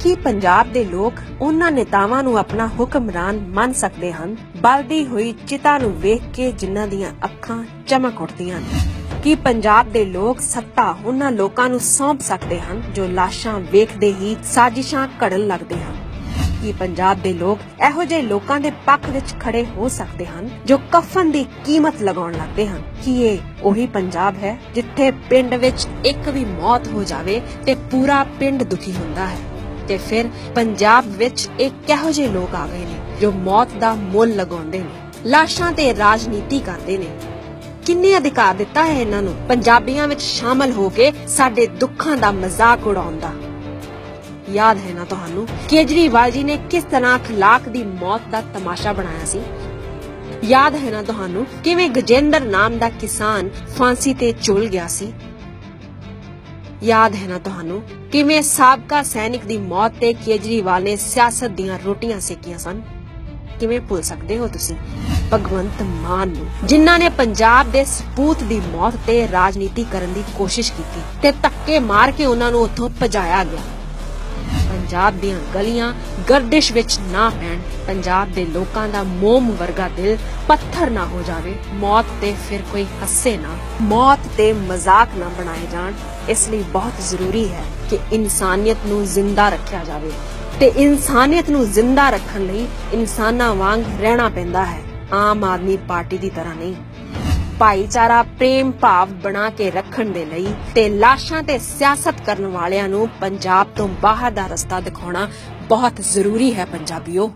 ਕੀ ਪੰਜਾਬ ਦੇ ਲੋਕ ਉਹਨਾਂ ਨੇਤਾਵਾਂ ਨੂੰ ਆਪਣਾ ਹੁਕਮਰਾਨ ਮੰਨ ਸਕਦੇ ਹਨ? ਬਲਦੀ ਹੋਈ ਚਿਤਾ ਨੂੰ ਵੇਖ ਕੇ ਜਿਨ੍ਹਾਂ ਦੀਆਂ ਅੱਖਾਂ ਚਮਕ ਉੱਠਦੀਆਂ ਨੇ। ਕੀ ਪੰਜਾਬ ਦੇ ਲੋਕ ਸੱਤਾ ਉਹਨਾਂ ਲੋਕਾਂ ਨੂੰ ਸੌਂਪ ਸਕਦੇ ਹਨ ਜੋ ਲਾਸ਼ਾਂ ਵੇਖਦੇ ਹੀ ਸਾਜ਼ਿਸ਼ਾਂ ਘੜਨ ਲੱਗਦੇ ਹਨ? ਕੀ ਪੰਜਾਬ ਦੇ ਲੋਕ ਇਹੋ ਜਿਹੇ ਲੋਕਾਂ ਦੇ ਪੱਖ ਵਿੱਚ ਖੜੇ ਹੋ ਸਕਦੇ ਹਨ ਜੋ ਕਫਨ ਦੀ ਕੀਮਤ ਲਗਾਉਣ ਲੱਗਦੇ ਹਨ? ਕੀ ਇਹ ਉਹੀ ਪੰਜਾਬ ਹੈ ਜਿੱਥੇ ਪਿੰਡ ਵਿੱਚ ਇੱਕ ਵੀ ਮੌਤ ਹੋ ਜਾਵੇ ਤੇ ਪੂਰਾ ਪਿੰਡ ਦੁਖੀ ਹੁੰਦਾ ਹੈ? ਤੇ ਫਿਰ ਪੰਜਾਬ ਵਿੱਚ ਇਹ ਕਿਹੋ ਜਿਹੇ ਲੋਕ ਆ ਗਏ ਨੇ ਜੋ ਮੌਤ ਦਾ ਮੁੱਲ ਲਗਾਉਂਦੇ ਨੇ, ਲਾਸ਼ਾਂ ਤੇ ਰਾਜਨੀਤੀ ਕਰਦੇ ਨੇ? ਕਿੰਨੇ ਅਧਿਕਾਰ ਦਿੱਤਾ ਹੈ ਇਹਨਾਂ ਨੂੰ? ਪੰਜਾਬੀਆਂ ਵਿੱਚ ਸ਼ਾਮਲ ਹੋ ਕੇ ਸਾਡੇ ਦੁੱਖਾਂ ਦਾ ਮਜ਼ਾਕ ਉਡਾਉਣ ਦਾ। ਯਾਦ ਹੈ ਨਾ ਤੁਹਾਨੂੰ, ਕੇਜਰੀਵਾਲ ਜੀ ਨੇ ਕਿਸ ਤਰ੍ਹਾਂ ਅਖਲਾਕ ਦੀ ਮੌਤ ਦਾ ਤਮਾਸ਼ਾ ਬਣਾਇਆ ਸੀ? ਯਾਦ ਹੈ ਨਾ ਤੁਹਾਨੂੰ, ਕਿਵੇਂ ਗਜੇਂਦਰ ਨਾਮ ਦਾ ਕਿਸਾਨ ਫਾਂਸੀ ਤੇ ਚੁਲ ਗਿਆ ਸੀ? ਯਾਦ ਹੈ ਨਾ ਤੁਹਾਨੂੰ? ਕਿਵੇਂ ਸਾਬਕਾ ਸੈਨਿਕ ਦੀ ਮੌਤ ਤੇ ਕੇਜਰੀਵਾਲ ਨੇ ਸਿਆਸਤ ਦੀਆਂ ਰੋਟੀਆਂ ਸੇਕੀਆਂ ਸਨ? ਕਿਵੇਂ ਭੁੱਲ ਸਕਦੇ ਹੋ ਤੁਸੀਂ? ਭਗਵੰਤ ਮਾਨ ਨੂੰ, ਜਿਨ੍ਹਾਂ ਨੇ ਪੰਜਾਬ ਦੇ ਸਪੂਤ ਦੀ ਮੌਤ ਤੇ ਰਾਜਨੀਤੀ ਕਰਨ ਦੀ ਕੋਸ਼ਿਸ਼ ਕੀਤੀ ਤੇ ਧੱਕੇ ਮਾਰ ਕੇ ਉਹਨਾਂ ਨੂੰ ਉੱਥੋਂ ਭਜਾਇਆ ਗਿਆ। ਪੰਜਾਬ ਦੀਆਂ ਗਲੀਆਂ ਗਰਦਿਸ਼ ਵਿੱਚ ਨਾ ਪੈਣ, ਪੰਜਾਬ ਦੇ ਲੋਕਾਂ ਦਾ ਮੋਮ ਵਰਗਾ ਦਿਲ ਪੱਥਰ ਨਾ ਹੋ ਜਾਵੇ, ਮੌਤ ਤੇ ਫਿਰ ਕੋਈ ਹੱਸੇ ਨਾ। ਮੌਤ ਤੇ ਮਜ਼ਾਕ ਨਾ ਬਣਾਏ ਜਾਣ, ਇਸ ਲਈ ਬਹੁਤ ਜ਼ਰੂਰੀ ਹੈ ਕਿ ਇਨਸਾਨੀਅਤ ਨੂੰ ਜ਼ਿੰਦਾ ਰੱਖਿਆ ਜਾਵੇ। ਤੇ ਇਨਸਾਨੀਅਤ ਨੂੰ ਜ਼ਿੰਦਾ ਰੱਖਣ ਲਈ ਇਨਸਾਨਾਂ ਵਾਂਗ ਰਹਿਣਾ ਪੈਂਦਾ ਹੈ। ਆਮ ਆਦਮੀ ਪਾਰਟੀ ਦੀ ਤਰ੍ਹਾਂ ਨਹੀਂ। ਭਾਈਚਾਰਾ, ਪ੍ਰੇਮ ਭਾਵ ਬਣਾ ਕੇ ਰੱਖਣ ਦੇ ਲਈ ਤੇ ਲਾਸ਼ਾਂ ਤੇ ਸਿਆਸਤ ਕਰਨ ਵਾਲਿਆਂ ਨੂੰ ਪੰਜਾਬ ਤੋਂ ਬਾਹਰ ਦਾ ਰਸਤਾ ਦਿਖਾਉਣਾ ਬਹੁਤ ਜ਼ਰੂਰੀ ਹੈ, ਪੰਜਾਬੀਓ।